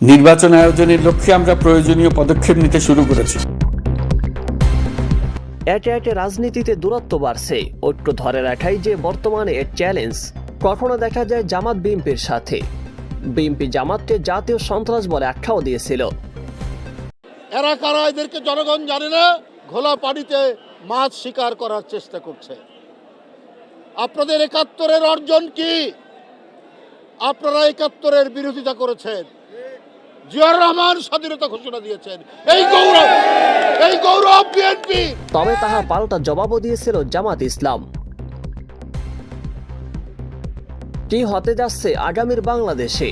নির্বাচন আয়োজনের লক্ষ্যে আমরা প্রয়োজনীয় পদক্ষেপ নিতে শুরু করেছি। একে একে রাজনীতিতে দূরত্ব বাড়ছে। ঐক্য ধরে রাখাই যে বর্তমানে এর চ্যালেঞ্জ কখনো দেখা যায় জামাত বিএনপির সাথে। বিএনপি জামাতকে জাতীয় সন্ত্রাস বলে আখ্যাও দিয়েছিল। এরা কারা এদেরকে জনগণ জানে না? ঘোলা পানিতে মাছ শিকার করার চেষ্টা করছে। আপনাদের একাত্তরের অর্জন কি? আপনারা একাত্তরের বিরোধিতা করেছেন। তবে পাল্টা জবাবও দিয়েছিল জামাত ইসলাম। কি হতে যাচ্ছে আগামীর বাংলাদেশে?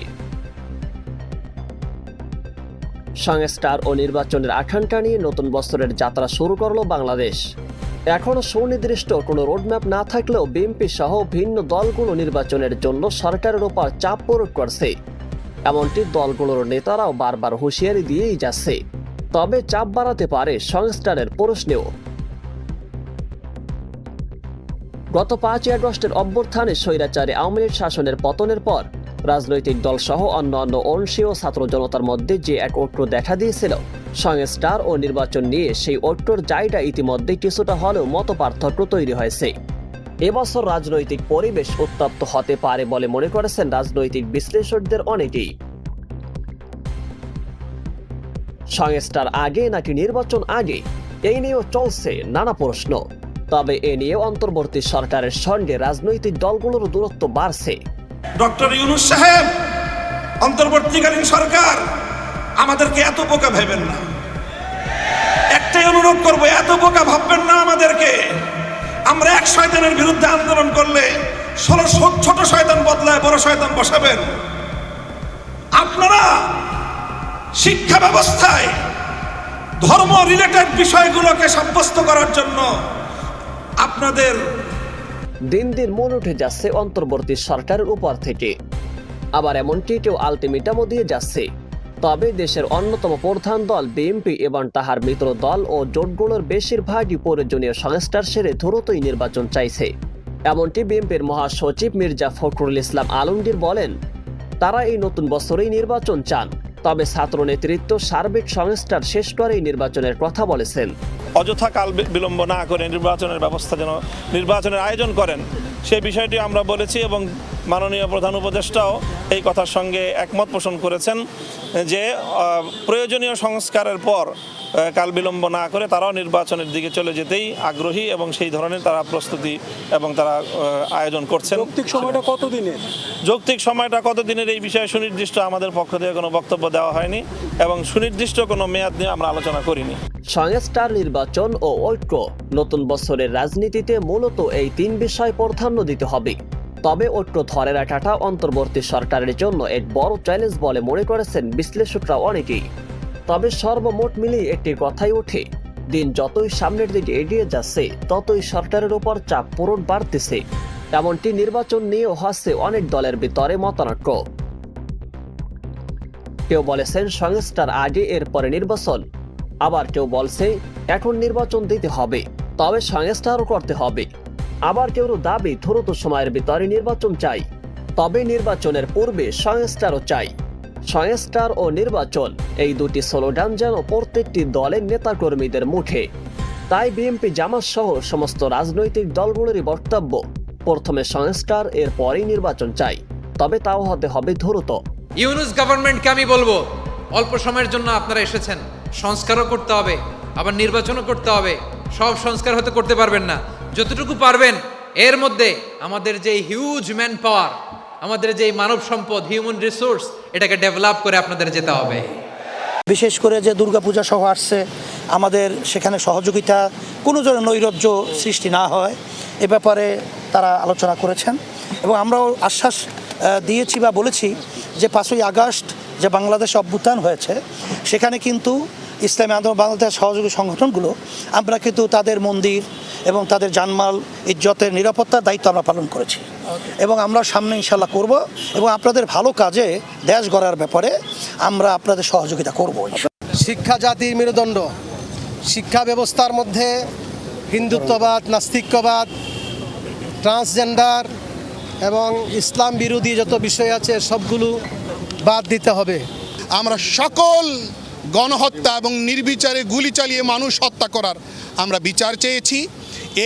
সংস্কার ও নির্বাচনের আকাঙ্ক্ষা নিয়ে নতুন বছরের যাত্রা শুরু করল বাংলাদেশ। এখনও সুনির্দিষ্ট কোনো রোডম্যাপ না থাকলেও বিএনপি সহ ভিন্ন দলগুলো নির্বাচনের জন্য সরকারের ওপর চাপ প্রয়োগ করছে। এমনটি দলগুলোর নেতারাও বারবার হুঁশিয়ারি দিয়েই যাচ্ছে। তবে চাপ বাড়াতে পারে সংস্কারের প্রশ্নেও গত পাঁচই আগস্টের অভ্যুত্থানে স্বৈরাচারে আওয়ামী লীগ শাসনের পতনের পর রাজনৈতিক দল সহ অন্যান্য অংশীয় ছাত্র জনতার মধ্যে যে এক ঐক্য দেখা দিয়েছিল, সংস্কার ও নির্বাচন নিয়ে সেই ঐক্যর জায়গা ইতিমধ্যে কিছুটা হলেও মত পার্থক্য তৈরি হয়েছে। এবছর রাজনৈতিক পরিবেশ উত্তপ্ত হতে পারে বলে মনে করেছেন রাজনৈতিক বিশ্লেষকদের অনেকেই। সংস্কার আগে নাকি নির্বাচন আগে, এই নিয়েও চলছে নানা প্রশ্ন। তবে এ নিয়ে অন্তর্বর্তী সরকারের সঙ্গে রাজনৈতিক দলগুলোর দূরত্ব বাড়ছে। ডক্টর ইউনুস সাহেব, অন্তর্বর্তীকালীন সরকার, আমাদেরকে এত বোকা ভেবেন না। একটাই অনুরোধ করব, এত বোকা আমাদেরকে আমরা এক শয়তানের বিরুদ্ধে আন্দোলন করলে ছোট শয়তান বদলায়, বড় শয়তান বসাবেন। আপনারা শিক্ষা ব্যবস্থায় ধর্ম রিলেটেড বিষয়গুলোকে সাব্যস্ত করার জন্য আপনাদের দিন দিন মন উঠে যাচ্ছে অন্তর্বর্তী সরকারের উপর থেকে। আবার এমনকি কেউ আলটিমেটামও দিয়ে যাচ্ছে। তবে দেশের অন্যতম প্রধান দল বিএনপি এবং তাহার মিত্র দল ও জোটগুলোর বেশিরভাগই প্রয়োজনীয় সংস্কার সেরে দ্রুতই নির্বাচন চাইছে। এমনটি বিএনপির মহাসচিব মির্জা ফখরুল ইসলাম আলমগীর বলেন, তারা এই নতুন বছরেই নির্বাচন চান, তবে ছাত্র নেতৃত্ব সার্বিক সংস্কার শেষ করেই নির্বাচনের কথা বলেছেন। অযথা কাল বিলম্ব না করে নির্বাচনের ব্যবস্থা যেন নির্বাচনের আয়োজন করেন সেই বিষয়টি আমরা বলেছি এবং মাননীয় প্রধান উপদেষ্টাও এই কথার সঙ্গে একমত পোষণ করেছেন যে প্রয়োজনীয় সংস্কারের পর কাল বিলম্ব না করে তারাও নির্বাচনের দিকে চলে যেতেই আগ্রহী এবং সেই ধরনের তারা প্রস্তুতি এবং তারা আয়োজন করছেন। যৌক্তিক সময়টা কতদিনের? যৌক্তিক সময়টা কতদিনের এই বিষয়ে সুনির্দিষ্ট আমাদের পক্ষ থেকে কোনো বক্তব্য দেওয়া হয়নি এবং সুনির্দিষ্ট কোনো মেয়াদ নিয়ে আমরা আলোচনা করিনি। সংস্কার নির্বাচন ও ঐক্য। নতুন বছরের রাজনীতিতে মূলত এই তিন বিষয় প্রাধান্য দিতে হবে। তবে ঐক্য ধরে রাখাটা অন্তর্বর্তী সরকারের জন্য এক বড় চ্যালেঞ্জ বলে মনে করেছেন বিশ্লেষকরা অনেকেই। তবে সর্বমোট মিলিয়ে একটি কথাই ওঠে, দিন যতই সামনের দিকে এগিয়ে যাচ্ছে, ততই সরকারের উপর চাপ পূরণ বাড়তেছে। এমনটি নির্বাচন নিয়েও হচ্ছে অনেক দলের ভিতরে মতানৈক্য। কেউ বলেছেন সংস্কার আগে এর পরে নির্বাচন। আবার কেউ বলছে, এখন নির্বাচন দিতে হবে, তবে সংস্কারও করতে হবে। আবার কেউ দাবি দ্রুত সময়ের ভিতরে নির্বাচন চাই। তবে নির্বাচনের পূর্বে সংস্কারও চাই। সংস্কার ও নির্বাচন, এই দুটি স্লোগান যেন প্রত্যেকটি দলের নেতাকর্মীদের মুখে। তাই বিএনপি জামাত সহ সমস্ত রাজনৈতিক দলগুলোরই বক্তব্য, প্রথমে সংস্কার এর পরেই নির্বাচন চাই। তবে তাও হতে হবে দ্রুত। ইউনুস গভর্নমেন্টকে আমি বলব, অল্প সময়ের জন্য আপনারা এসেছেন। সংস্কারও করতে হবে, আবার নির্বাচনও করতে হবে। সব সংস্কার হতে করতে পারবেন না। যতটুকু পারবেন, এর মধ্যে আমাদের যে হিউজ ম্যান পাওয়ার আমাদের যে মানব সম্পদ হিউম্যান রিসোর্স এটাকে ডেভেলপ করে আপনাদের যেতে হবে। বিশেষ করে যে দুর্গাপূজা সহ আসছে, আমাদের সেখানে সহযোগিতা কোনো ধরনের নৈরাজ্য সৃষ্টি না হয়, এ ব্যাপারে তারা আলোচনা করেছেন এবং আমরাও আশ্বাস দিয়েছি বা বলেছি যে পাঁচই আগস্ট যে বাংলাদেশ অভ্যুত্থান হয়েছে, সেখানে কিন্তু ইসলামী আন্দোলন, বাংলাদেশ সহযোগী সংগঠনগুলো, আমরা কিন্তু তাদের মন্দির এবং তাদের জানমাল ইজ্জতের নিরাপত্তার দায়িত্ব আমরা পালন করেছি। এবং আমরা সামনে ইনশাল্লাহ করব এবং আপনাদের ভালো কাজে দেশ গড়ার ব্যাপারে আমরা আপনাদের সহযোগিতা করব। শিক্ষা জাতির মেরুদণ্ড শিক্ষা ব্যবস্থার মধ্যে হিন্দুত্ববাদ নাস্তিক্যবাদ ট্রান্সজেন্ডার এবং ইসলাম বিরোধী যত বিষয় আছে সবগুলো বাদ দিতে হবে। আমরা সকল গণহত্যা এবং নির্বিচারে গুলি চালিয়ে মানুষ হত্যা করার আমরা বিচার চেয়েছি।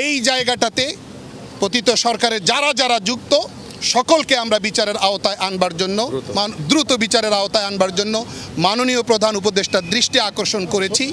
এই জায়গাটাতে পতিত সরকারের যারা যারা যুক্ত সকলকে আমরা বিচারের আওতায় আনবার জন্য দ্রুত বিচারের আওতায় আনবার জন্য মাননীয় প্রধান উপদেষ্টার দৃষ্টি আকর্ষণ করেছি।